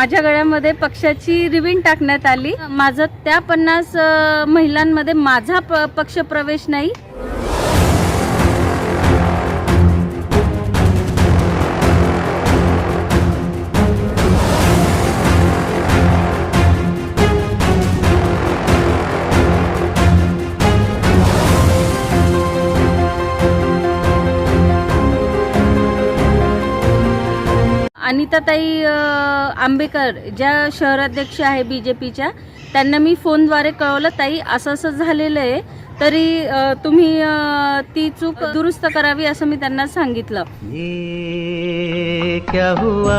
माझ्या गळ्यामध्ये पक्षाची रिविन टाकण्यात आली. माझं त्या पन्नास महिलांमध्ये माझा प- पक्ष प्रवेश नाही. अनिताताई आंबेकर ज्या शहराध्यक्ष आहे बी जे पीच्या त्यांना मी फोनद्वारे कळवलं ताई असं असं झालेलं आहे तरी तुम्ही ती चूक दुरुस्त करावी असं मी त्यांना सांगितलं. क्या हुआ?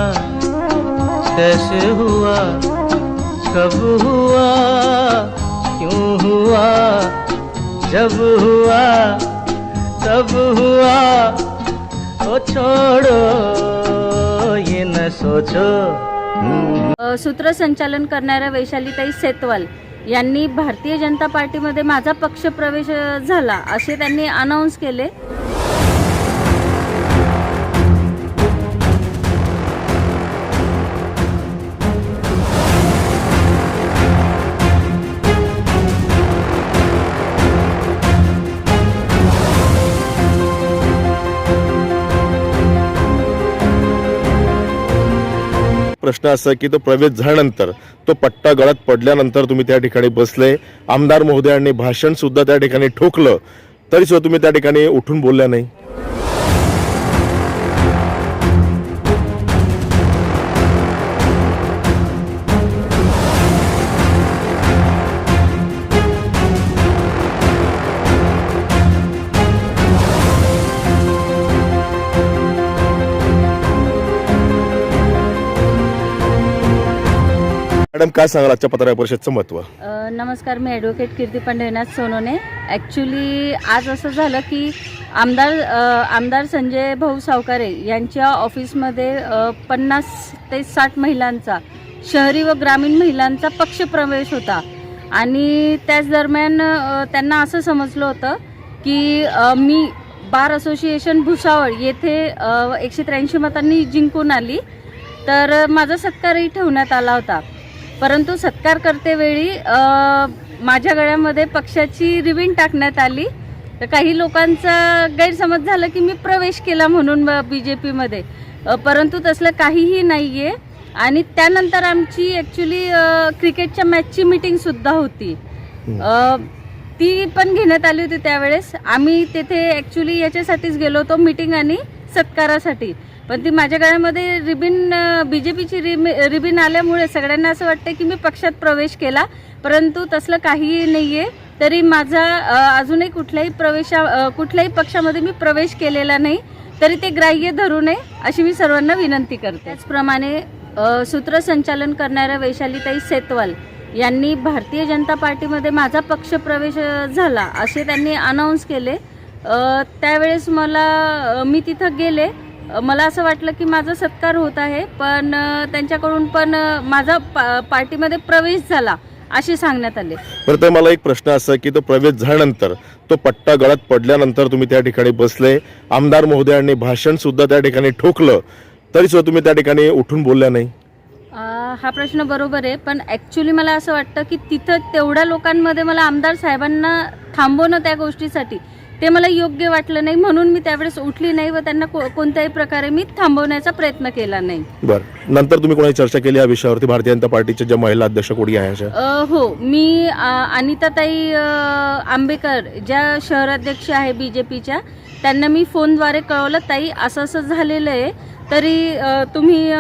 कैसे हुआ? कब हुआ? क्यों हुआ? जब हुआ? तब हुआ? ओ छोड़ो। सूत्रसंचालन करणाऱ्या वैशालीताई सेतवाल यांनी भारतीय जनता पार्टीमध्ये माझा पक्ष प्रवेश झाला असे त्यांनी अनाऊन्स केले. प्रश्न असा की तो प्रवेश झाल्यानंतर तो पट्टा गळत पडल्यानंतर तुम्ही त्या ठिकाणी बसले. आमदार महोदयांनी भाषण सुद्धा त्या ठिकाणी ठोकलं. तरी सुद्धा तुम्ही त्या ठिकाणी उठून बोलल्या नाही. मॅडम काय सांगाल आजच्या पत्रकार परिषदचं महत्त्व अ, नमस्कार मी ॲडव्होकेट कीर्ती पंढरीनाथ सोनोने. ॲक्च्युली आज असं झालं की आमदार अ, आमदार संजय भाऊ सावकारे यांच्या ऑफिसमध्ये अ, पन्नास ते साठ महिलांचा शहरी व ग्रामीण महिलांचा पक्षप्रवेश होता. आणि त्याच दरम्यान अ, त्यांना असं समजलं होतं की अ, मी बार असोसिएशन भुसावळ येथे एकशे त्र्याऐंशी मतांनी जिंकून आली. तर माझा सत्कारही ठेवण्यात आला होता. परंतु सत्कार करतेवेळी माझ्या गळ्यामध्ये पक्षाची रिबीन टाकण्यात आली. तर काही लोकांचा गैरसमज झाला की मी प्रवेश केला म्हणून बी जे पीमध्ये परंतु तसलं काहीही नाही आहे आणि त्यानंतर आमची ॲक्च्युली क्रिकेटच्या मॅचची मीटिंगसुद्धा होती. ती पण घेण्यात आली होती त्यावेळेस. आम्ही तेथे ॲक्च्युली याच्यासाठीच गेलो होतो मीटिंग आणि. सत्कारासाठी. पण ती माझ्या गळ्यामध्ये रिबिन बी जे पीची रिबिन आल्यामुळे सगळ्यांना असं वाटतं की मी पक्षात प्रवेश केला. परंतु तसलं काहीही नाही आहे तरी माझा अजूनही कुठल्याही प्रवेशा कुठल्याही पक्षामध्ये मी प्रवेश केलेला नाही. तरी ते ग्राह्य धरू नये अशी मी सर्वांना विनंती करते. त्याचप्रमाणे सूत्रसंचालन करणाऱ्या वैशालीताई सेतवाल यांनी भारतीय जनता पार्टीमध्ये माझा पक्ष प्रवेश झाला असे त्यांनी अनाऊन्स केले. त्यावेळेस मला मी तिथं गेले. मला असं वाटलं की माझा सत्कार होत आहे पण त्यांच्याकडून पण माझा पा पार्टीमध्ये प्रवेश झाला असे सांगण्यात आले. तर मला एक प्रश्न असा की तो प्रवेश झाल्यानंतर तो पट्टा गळ्यात पडल्यानंतर तुम्ही त्या ठिकाणी बसले आमदार महोदयांनी भाषण सुद्धा त्या ठिकाणी ठोकलं तरी सुद्धा तुम्ही त्या ठिकाणी उठून बोलल्या नाही? हा प्रश्न बरोबर आहे पण ॲक्च्युली मला असं वाटतं की तिथं तेवढ्या लोकांमध्ये मला आमदार साहेबांना थांबवणं त्या गोष्टीसाठी ते मला योग्य वाटलं नाही म्हणून मी त्यावेळेस उठली नाही व त्यांना को कोणत्याही प्रकारे मी थांबवण्याचा प्रयत्न केला नाही. बरं. नंतर तुम्ही कोणाची चर्चा केली या विषयावरती? भारतीय जनता पार्टीच्या ज्या महिला अध्यक्ष कोणी आहे अशा. अ, हो. मी अ, अनिताताई अ, आंबेकर ज्या शहराध्यक्ष आहे बी जे पीच्या त्यांना मी फोनद्वारे कळवलं ताई असं असं झालेलं आहे तरी तुम्ही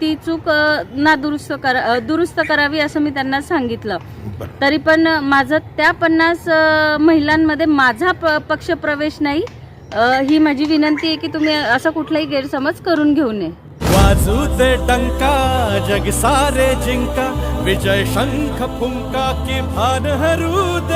ती चूक ना दुरुस्त करा दुरुस्त करावी असं मी त्यांना सांगितलं. तरी पण माझं त्या पन्नास महिलांमध्ये माझा प पक्ष प्रवेश नाही. ही माझी विनंती आहे की तुम्ही असा कुठलाही गैरसमज करून घेऊ नये. वाजू दे डंका जग सारे जिंका विजय शंख फुंका की भान हरू दे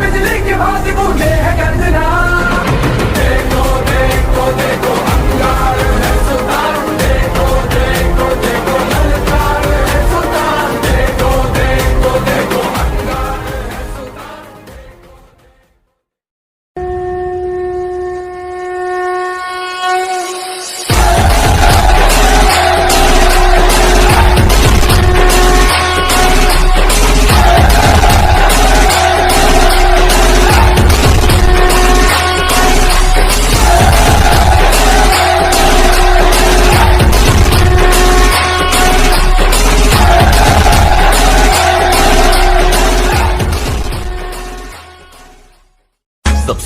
बिजली की भांति बूझे है गर्जना देखो